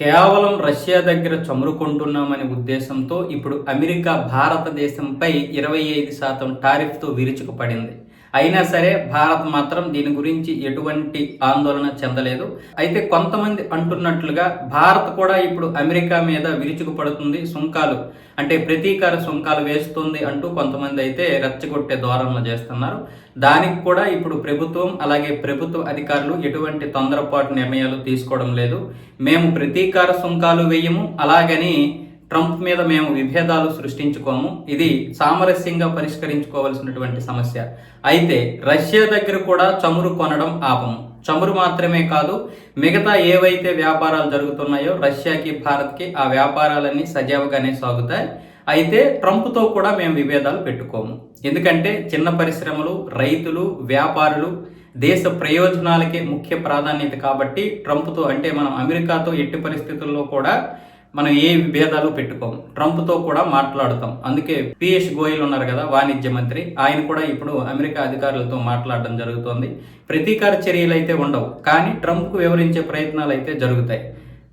కేవలం రష్యా దగ్గర చమురుకుంటున్నామనే ఉద్దేశంతో ఇప్పుడు అమెరికా భారతదేశంపై ఇరవై ఐదు శాతం టారిఫ్తో విరుచుకుపడింది. అయినా సరే భారత్ మాత్రం దీని గురించి ఎటువంటి ఆందోళన చెందలేదు. అయితే కొంతమంది అంటున్నట్లుగా భారత్ కూడా ఇప్పుడు అమెరికా మీద విరుచుకుపడుతుంది సుంకాలు. అంటే ప్రతీకార సుంకాలు వేస్తుంది అంటూ కొంతమంది అయితే రెచ్చగొట్టే ధోరణలు చేస్తున్నారు. దానికి కూడా ఇప్పుడు ప్రభుత్వం అలాగే ప్రభుత్వ అధికారులు ఎటువంటి తొందరపాటు నిర్ణయాలు తీసుకోవడం లేదు. మేము ప్రతీకార సుంకాలు వేయము అలాగని ట్రంప్ మీద మేము విభేదాలు సృష్టించుకోము. ఇది సామరస్యంగా పరిష్కరించుకోవాల్సినటువంటి సమస్య. అయితే రష్యా దగ్గర కూడా చమురు కొనడం ఆపము. చమురు మాత్రమే కాదు మిగతా ఏవైతే వ్యాపారాలు జరుగుతున్నాయో రష్యాకి భారత్కి ఆ వ్యాపారాలన్నీ సజావుగానే సాగుతాయి. అయితే ట్రంప్తో కూడా మేము విభేదాలు పెట్టుకోము. ఎందుకంటే చిన్న పరిశ్రమలు రైతులు వ్యాపారులు దేశ ప్రయోజనాలకే ముఖ్య ప్రాధాన్యత కాబట్టి ట్రంప్తో అంటే మనం అమెరికాతో ఎట్టి పరిస్థితుల్లో కూడా మనం ఏ విభేదాలు పెట్టుకోము ట్రంప్తో కూడా మాట్లాడుతాం. అందుకే పిఎస్ గోయల్ ఉన్నారు కదా వాణిజ్య మంత్రి. ఆయన కూడా ఇప్పుడు అమెరికా అధికారులతో మాట్లాడడం జరుగుతోంది. ప్రతీకార చర్యలు అయితే ఉండవు. కానీ ట్రంప్కు వివరించే ప్రయత్నాలు అయితే జరుగుతాయి.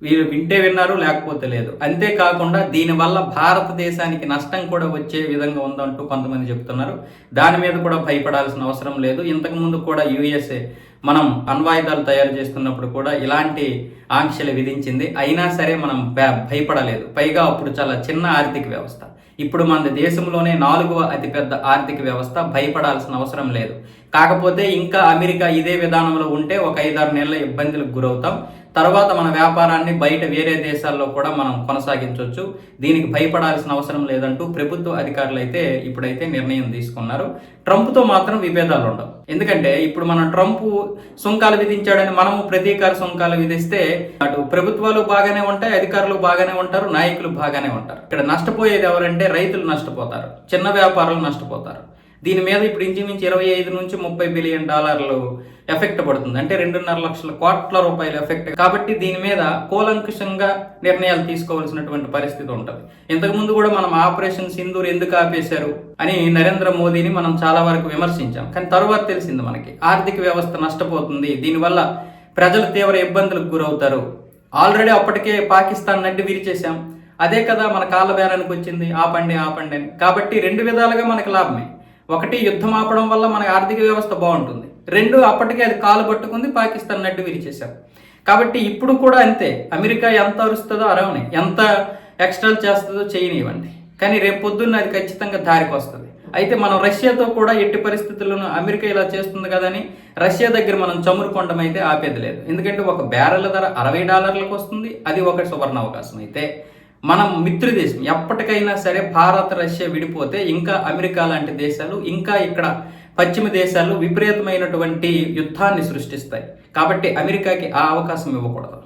వీళ్ళు వింటే విన్నారు లేకపోతే లేదు. అంతేకాకుండా దీనివల్ల భారతదేశానికి నష్టం కూడా వచ్చే విధంగా ఉందంటూ కొంతమంది చెప్తున్నారు. దాని మీద కూడా భయపడాల్సిన అవసరం లేదు. ఇంతకుముందు కూడా యుఎస్ఏ మనం అణ్వాయుధాలు తయారు చేస్తున్నప్పుడు కూడా ఇలాంటి ఆంక్షలు విధించింది. అయినా సరే మనం భయపడలేదు. పైగా అప్పుడు చాలా చిన్న ఆర్థిక వ్యవస్థ. ఇప్పుడు మన దేశంలోనే నాలుగవ అతిపెద్ద ఆర్థిక వ్యవస్థ భయపడాల్సిన అవసరం లేదు. కాకపోతే ఇంకా అమెరికా ఇదే విధానంలో ఉంటే ఒక ఐదారు నెలల ఇబ్బందులకు గురవుతాం. తర్వాత మన వ్యాపారాన్ని బయట వేరే దేశాల్లో కూడా మనం కొనసాగించవచ్చు దీనికి భయపడాల్సిన అవసరం లేదంటూ ప్రభుత్వ అధికారులు అయితే ఇప్పుడైతే నిర్ణయం తీసుకున్నారు. ట్రంప్తో మాత్రం విభేదాలు ఉండవు. ఎందుకంటే ఇప్పుడు మనం ట్రంప్ సుంకాలు విధించాడని మనము ప్రతీకార సుంకాలు విధిస్తే అటు ప్రభుత్వాలు బాగానే ఉంటాయి అధికారులు బాగానే ఉంటారు నాయకులు బాగానే ఉంటారు. ఇక్కడ నష్టపోయేది ఎవరంటే రైతులు నష్టపోతారు చిన్న వ్యాపారులు నష్టపోతారు. దీని మీద ఇప్పుడు ఇంచుమించు ఇరవై ఐదు నుంచి ముప్పై బిలియన్ డాలర్లు ఎఫెక్ట్ పడుతుంది. అంటే రెండున్నర లక్షల కోట్ల రూపాయల ఎఫెక్ట్. కాబట్టి దీని మీద కూలంకుషంగా నిర్ణయాలు తీసుకోవాల్సినటువంటి పరిస్థితి ఉంటుంది. ఇంతకుముందు కూడా మనం ఆపరేషన్ సింధూర్ ఎందుకు ఆపేశారు అని నరేంద్ర మోదీని మనం చాలా వరకు విమర్శించాం. కానీ తర్వాత తెలిసింది మనకి. ఆర్థిక వ్యవస్థ నష్టపోతుంది. దీనివల్ల ప్రజలు తీవ్ర ఇబ్బందులకు గురవుతారు. ఆల్రెడీ అప్పటికే పాకిస్తాన్ నడ్డి విరిచేశాం. అదే కదా మన కాళ్ళ బేరానికి వచ్చింది. ఆపండి ఆపండి అని. కాబట్టి రెండు విధాలుగా మనకి లాభమే. ఒకటి యుద్ధం ఆపడం వల్ల మన ఆర్థిక వ్యవస్థ బాగుంటుంది. రెండు అప్పటికే అది కాలు పట్టుకుంది పాకిస్తాన్ నడ్డు విరిచేశారు. కాబట్టి ఇప్పుడు కూడా అంతే. అమెరికా ఎంత అరుస్తుందో అరవని. ఎంత ఎక్స్ట్రాల్ చేస్తుందో చేయనివ్వండి. కానీ రేపు పొద్దున్న అది ఖచ్చితంగా దారికి వస్తుంది. అయితే మనం రష్యాతో కూడా ఎట్టి పరిస్థితుల్లోనూ అమెరికా ఇలా చేస్తుంది కదని రష్యా దగ్గర మనం చమురు కొండం అయితే ఆపేది లేదు ఎందుకంటే ఒక బ్యారెల్ ధర అరవై డాలర్లకు వస్తుంది. అది ఒక సువర్ణ అవకాశం అయితే. మనం మిత్రదేశం. ఎప్పటికైనా సరే భారత్ రష్యా విడిపోతే ఇంకా అమెరికా లాంటి దేశాలు ఇంకా ఇక్కడ పశ్చిమ దేశాలు విపరీతమైనటువంటి యుద్ధాన్ని సృష్టిస్తాయి. కాబట్టి అమెరికాకి ఆ అవకాశం ఇవ్వకూడదు.